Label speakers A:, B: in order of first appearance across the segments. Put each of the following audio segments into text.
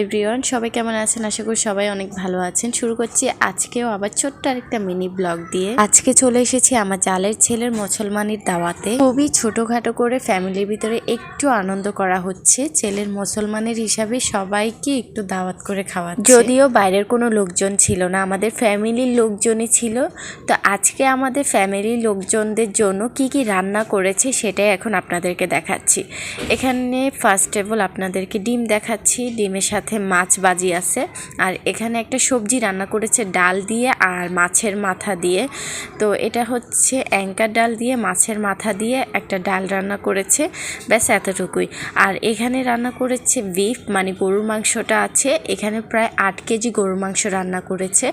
A: Everyone, সবাই কেমন আছেন? আশা করি সবাই অনেক ভালো আছেন। শুরু করছি আজকেও আবার ছোট্ট আরেকটা মিনি ব্লগ দিয়ে। আজকে চলে এসেছি আমার জালের ছেলের মুসলমানির দাওয়াতে। খুবই ছোটখাটো করে ফ্যামিলির ভিতরে একটু আনন্দ করা হচ্ছে। ছেলের মুসলমানের হিসাবে সবাইকে একটু দাওয়াত করে খাওয়া যদিও বাইরের কোনো লোকজন ছিল না, আমাদের ফ্যামিলির লোকজনই ছিল। তো আজকে আমাদের ফ্যামিলির লোকজনদের জন্য কি কি রান্না করেছে সেটাই এখন আপনাদেরকে দেখাচ্ছি। এখানে ফার্স্ট অফ অল আপনাদেরকে ডিম দেখাচ্ছি। ডিমের সাথে মাছ বাজি আছে। আর এখানে একটা সবজি রান্না করেছে ডাল দিয়ে আর মাছের মাথা দিয়ে। তো এটা হচ্ছে অ্যাঙ্কার ডাল দিয়ে মাছের মাথা দিয়ে একটা ডাল রান্না করেছে। ব্যাস এতটুকুই। আর এখানে রান্না করেছে বিফ মানে গরুর মাংসটা আছে। এখানে প্রায় আট কেজি গরুর মাংস রান্না করেছে।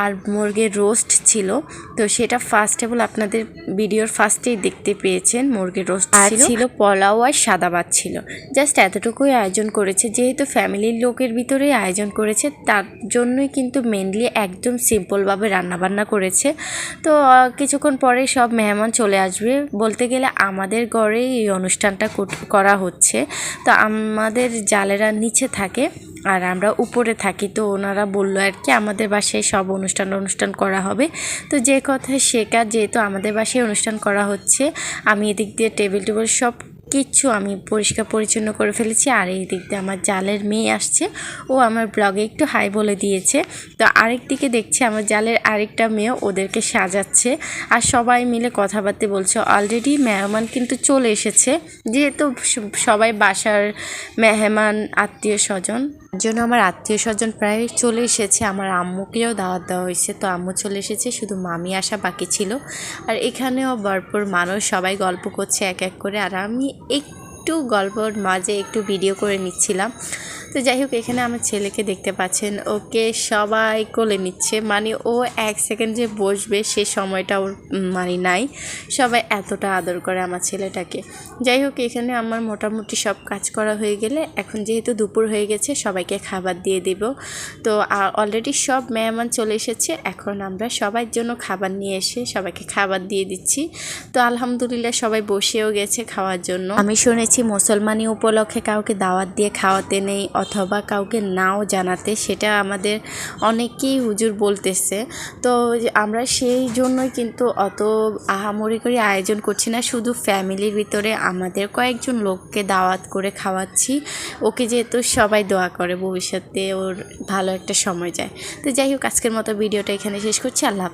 A: আর মুরগির রোস্ট ছিল। তো সেটা ফার্স্ট অল আপনাদের ভিডিওর ফার্স্টেই দেখতে পেয়েছেন মুরগির রোস্ট ছিল। পোলাও আর সাদা ভাত ছিল। জাস্ট এতটুকুই আয়োজন করেছে। যেহেতু ফ্যামিলির লোকের ভিতরেই আয়োজন করেছে, তার জন্যই কিন্তু মেনলি একদম সিম্পলভাবে রান্নাবান্না করেছে। তো কিছুক্ষণ পরে সব মেহমান চলে আসবে। বলতে গেলে আমাদের ঘরেই এই অনুষ্ঠানটা কর- হচ্ছে। তো আমাদের জালেরা নিচে থাকে আর আমরা উপরে থাকি। তো ওনারা বলল আর কি, আমাদের বাসায় সব অনুষ্ঠান অনুষ্ঠান করা হবে। তো যে কথা কাজ যেহেতু আমাদের বাসায় অনুষ্ঠান করা হচ্ছে, আমি এদিক দিয়ে টেবিল টেবিল সব কিচ্ছু আমি পরিষ্কার পরিচ্ছন্ন করে ফেলেছি। আর এই দিক দিয়ে আমার জালের মেয়ে আসছে। ও আমার ব্লগে একটু হাই বলে দিয়েছে। তো আরেক দিকে দেখছি আমার জালের আরেকটা মেয়ে ওদেরকে সাজাচ্ছে। আর সবাই মিলে কথাবার্তা বলছে। অলরেডি মেহমান কিন্তু চলে এসেছে। যেহেতু সবাই বাসার মেহমান, আত্মীয় স্বজন। জন্য আমার আত্মীয় স্বজন প্রায় চলে এসেছে। আমার আম্মুকেও দাওয়াত দেওয়া হয়েছে। তো আম্মু চলে এসেছে। শুধু মামি আসা বাকি ছিল। আর এখানেও ভরপুর মানুষ সবাই গল্প করছে এক এক করে। আর আমি একটু গল্পর মাঝে একটু ভিডিও করে নিচ্ছিলাম। তো যাই হোক, এখানে আমার ছেলেকে দেখতে পাচ্ছেন। ওকে সবাই কোলে নিচ্ছে। মানে ও এক সেকেন্ড যে বসবে সে সময়টা ওর মানে নাই। সবাই এতটা আদর করে আমার ছেলেটাকে। যাই হোক, এখানে আমার মোটামুটি সব কাজ করা হয়ে গেলে এখন যেহেতু দুপুর হয়ে গেছে, সবাইকে খাবার দিয়ে দিব। তো অলরেডি সব মেহমান চলে এসেছে। এখন আমরা সবার জন্য খাবার নিয়ে এসে সবাইকে খাবার দিয়ে দিচ্ছি। তো, আলহামদুলিল্লাহ সবাই বসেও গেছে খাওয়ার জন্য। আমি শুনেছি মুসলমানি উপলক্ষে কাউকে দাওয়াত দিয়ে খাওয়াতে নেই। অথবা কাউকে নাও জানাতে, সেটা আমাদের অনেকেই হুজুর বলতেছে। তো আমরা সেই জন্যই কিন্তু অত আহামরি করে আয়োজন করছি না, শুধু ফ্যামিলির ভিতরে আমাদের কয়েকজন লোককে দাওয়াত করে খাওয়াচ্ছি। ওকে যেহেতু সবাই দোয়া করে ভবিষ্যতে ওর ভালো একটা সময় যায়। তো যাই হোক, আজকের মতো ভিডিওটা এখানে শেষ করছি। আল্লাহ।